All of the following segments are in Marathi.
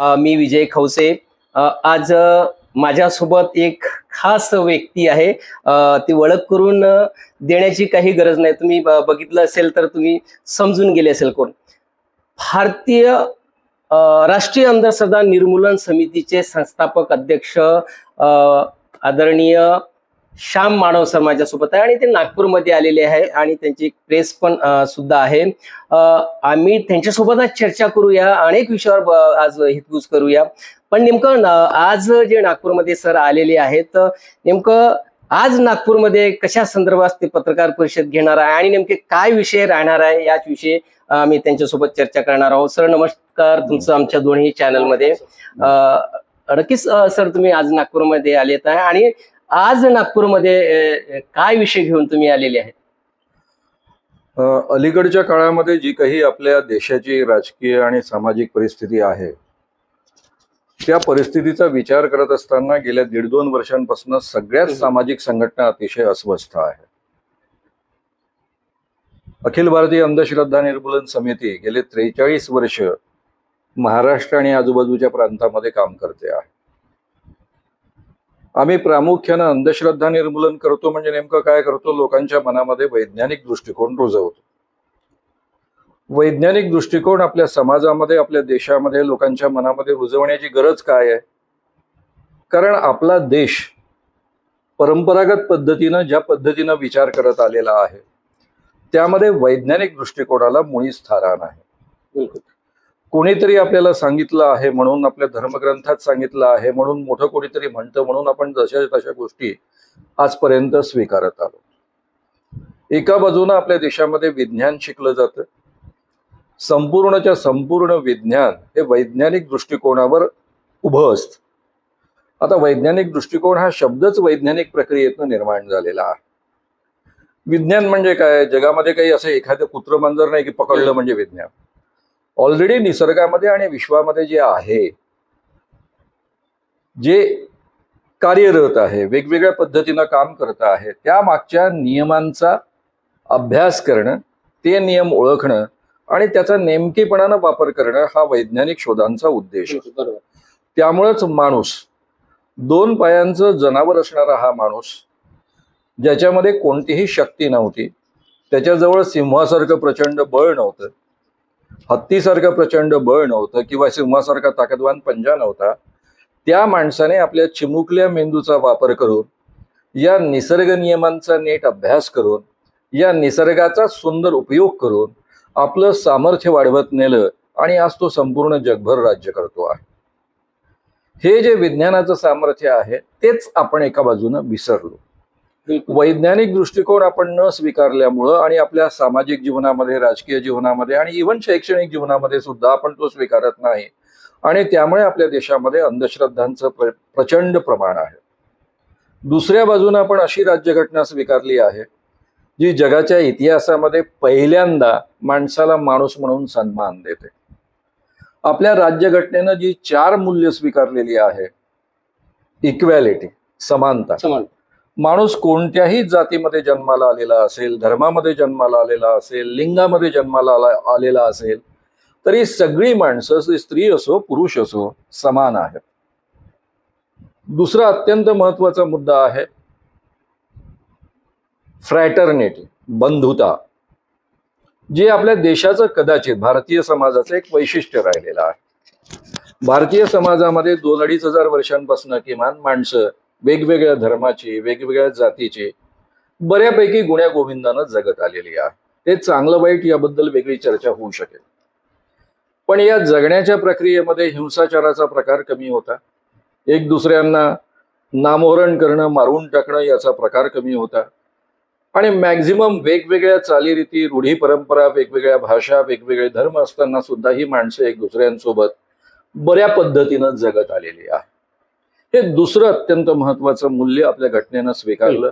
मी विजय खवसे. आज माझ्यासोबत एक खास व्यक्ती आहे. ती ओळख करून देण्याची काही गरज नाही. तुम्ही ब- बघितलं असेल तर तुम्ही समजून गेले असेल कोण. भारतीय राष्ट्रीय अंधश्रद्धा निर्मूलन समितीचे संस्थापक अध्यक्ष आदरणीय श्याम मानव सर माझ्यासोबत आहे आणि ते नागपूरमध्ये आलेले आहे आणि त्यांची प्रेस पण सुद्धा आहे. आम्ही त्यांच्यासोबत आज चर्चा करूया अनेक विषयावर आज हितगुज करूया. पण नेमकं आज जे नागपूरमध्ये सर आलेले आहेत नेमकं आज नागपूरमध्ये कशा संदर्भात ते पत्रकार परिषद घेणार आहे आणि नेमके काय विषय राहणार आहे याच विषयी आम्ही त्यांच्यासोबत चर्चा करणार आहोत. सर नमस्कार तुमचं आमच्या दोन्ही चॅनलमध्ये अ, नक्कीच सर तुम्ही आज नागपूरमध्ये आलेत आहे आणि आज नागपूरमध्ये काय विषय घेऊन तुम्ही आलेले आहेत? अलीकडच्या काळामध्ये जी काही आपल्या देशाची राजकीय आणि सामाजिक परिस्थिती आहे त्या परिस्थितीचा विचार करत असताना गेल्या दीड दोन वर्षांपासून सगळ्याच. सामाजिक संघटना अतिशय अस्वस्थ आहे अखिल भारतीय अंधश्रद्धा निर्मूलन समिती गेले त्रेचाळीस वर्ष महाराष्ट्र आणि आजूबाजूच्या प्रांतामध्ये काम करते आहे. आम्ही प्रामुख्यानं अंधश्रद्धा निर्मूलन करतो म्हणजे नेमकं काय करतो? लोकांच्या मनामध्ये वैज्ञानिक दृष्टिकोन रुजवतो. वैज्ञानिक दृष्टिकोन आपल्या समाजामध्ये आपल्या देशामध्ये लोकांच्या मनामध्ये रुजवण्याची गरज काय आहे? कारण आपला देश परंपरागत पद्धतीनं ज्या पद्धतीनं विचार करत आलेला आहे त्यामध्ये वैज्ञानिक दृष्टिकोनाला मुळीच थारा नाही. बिलकुल. कोणीतरी आपल्याला सांगितलं आहे म्हणून आपल्या धर्मग्रंथात सांगितलं आहे म्हणून मोठं कोणीतरी म्हणतं म्हणून आपण जशा तशा गोष्टी आजपर्यंत स्वीकारत आलो. एका बाजूनं आपल्या देशामध्ये विज्ञान शिकलं जातं. संपूर्णच्या संपूर्ण विज्ञान हे वैज्ञानिक दृष्टिकोनावर उभं असतं. आता वैज्ञानिक दृष्टिकोन हा शब्दच वैज्ञानिक प्रक्रियेतनं निर्माण झालेला आहे. विज्ञान म्हणजे काय? जगामध्ये काही असं एखादं कुत्र मांजर नाही की पकडलं म्हणजे विज्ञान. ऑलरेडी निसर्गामध्ये आणि विश्वामध्ये जे आहे जे कार्यरत आहे वेगवेगळ्या पद्धतीनं काम करत आहे त्या मागच्या नियमांचा अभ्यास करणं ते नियम ओळखणं आणि त्याचा नेमकेपणानं वापर करणं हा वैज्ञानिक शोधांचा उद्देश. त्यामुळेच माणूस दोन पायांचं जनावर असणारा हा माणूस ज्याच्यामध्ये कोणतीही शक्ती नव्हती त्याच्याजवळ सिंहासारखं प्रचंड बळ नव्हतं हत्तीसारखं प्रचंड बळ नव्हतं किंवा सिंहासारखा ताकदवान पंजा नव्हता. त्या माणसाने आपल्या चिमुकल्या मेंदूचा वापर करून या निसर्ग नियमांचा नीट अभ्यास करून या निसर्गाचा सुंदर उपयोग करून आपलं सामर्थ्य वाढवत नेलं आणि आज तो संपूर्ण जगभर राज्य करतो आहे. हे जे विज्ञानाचं सामर्थ्य आहे तेच आपण एका बाजूनं विसरलो. वैज्ञानिक दृष्टिकोन आपण न स्वीकारल्यामुळं आणि आपल्या सामाजिक जीवनामध्ये राजकीय जीवनामध्ये आणि इव्हन शैक्षणिक जीवनामध्ये सुद्धा आपण तो स्वीकारत नाही. आणि त्यामुळे आपल्या देशामध्ये अंधश्रद्धांचं प्र प्रचंड प्रमाण आहे. दुसऱ्या बाजूने आपण अशी राज्यघटना स्वीकारली आहे जी जगाच्या इतिहासामध्ये पहिल्यांदा माणसाला माणूस म्हणून सन्मान देते. आपल्या राज्यघटनेनं जी चार मूल्य स्वीकारलेली आहे इक्वॅलिटी समानता. समान माणूस कोणत्याही जातीमध्ये जन्माला आलेला असेल धर्मामध्ये जन्माला आलेला असेल लिंगामध्ये जन्माला आला- आलेला असेल तरी सगळी माणसं स्त्री असो पुरुष असो समान आहेत. दुसरा अत्यंत महत्त्वाचा मुद्दा आहे फ्रॅटर्निटी बंधुता जे आपल्या देशाचं कदाचित भारतीय समाजाचं एक वैशिष्ट्य राहिलेलं आहे. भारतीय समाजामध्ये दोन अडीच हजार वर्षांपासून किमान माणसं वेगवेगळ्या धर्माची वेगवेगळ्या जातीची बऱ्यापैकी गुण्या गोविंदानं जगत आलेली आहे. ते चांगलं वाईट याबद्दल वेगळी चर्चा होऊ शकेल. पण या जगण्याच्या प्रक्रियेमध्ये हिंसाचाराचा प्रकार कमी होता. एक दुसऱ्यांना नामोहरण करणं मारून टाकणं याचा प्रकार कमी होता. आणि मॅक्झिमम वेगवेगळ्या चालीरीती रूढी परंपरा वेगवेगळ्या भाषा वेगवेगळे धर्म असताना सुद्धा ही माणसं एक दुसऱ्यांसोबत बऱ्या पद्धतीनं जगत आलेली आहे हे दुसरं अत्यंत महत्वाचं मूल्य आपल्या घटनेनं स्वीकारलं.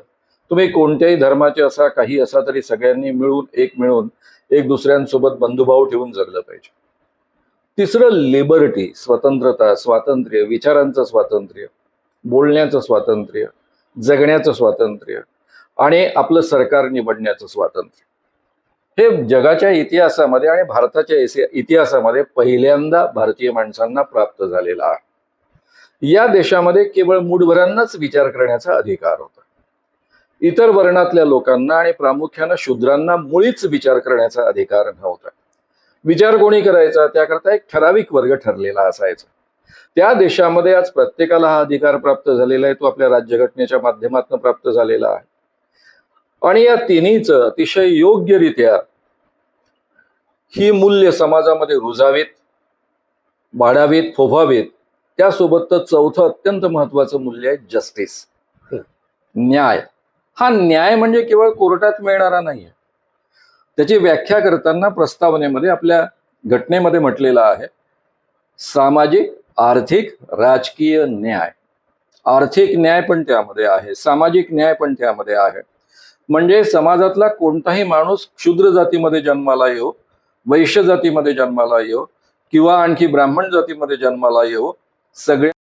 तुम्ही कोणत्याही धर्माचे असा काही असा तरी सगळ्यांनी मिळून एक मिळून एक दुसऱ्यांसोबत बंधुभाव ठेवून जगलं पाहिजे. तिसरं लिबर्टी स्वतंत्रता स्वातंत्र्य विचारांचं स्वातंत्र्य बोलण्याचं स्वातंत्र्य जगण्याचं स्वातंत्र्य आणि आपलं सरकार निवडण्याचं स्वातंत्र्य. हे जगाच्या इतिहासामध्ये आणि भारताच्या इतिहासामध्ये पहिल्यांदा भारतीय माणसांना प्राप्त झालेला आहे. या देशामध्ये केवळ मूडभरांनाच विचार करण्याचा अधिकार होता. इतर वर्णातल्या लोकांना आणि प्रामुख्यानं शूद्रांना मुळीच विचार करण्याचा अधिकार नव्हता. विचार कोणी करायचा? त्याकरता एक ठराविक वर्ग ठरलेला असायचा. त्या देशामध्ये आज प्रत्येकाला हा अधिकार प्राप्त झालेला आहे तो आपल्या राज्यघटनेच्या माध्यमातून प्राप्त झालेला आहे. आणि या तिन्हीच अतिशय योग्यरित्या ही मूल्य समाजामध्ये रुजावीत वाढावीत फोफावीत त्यासोबत चौथं अत्यंत महत्वाचं मूल्य आहे जस्टिस न्याय. हा न्याय म्हणजे केवळ कोर्टात मिळणारा नाहीये. त्याची व्याख्या करताना प्रस्तावनेमध्ये आपल्या घटनेमध्ये म्हटलेलं आहे सामाजिक आर्थिक राजकीय न्याय. आर्थिक न्याय पण त्यामध्ये आहे सामाजिक न्याय पण त्यामध्ये आहे. म्हणजे समाजातला कोणताही माणूस क्षुद्र जातीमध्ये जन्माला येऊ वैश्य जातीमध्ये जन्माला येऊ किंवा आणखी ब्राह्मण जातीमध्ये जन्माला येऊ सगळे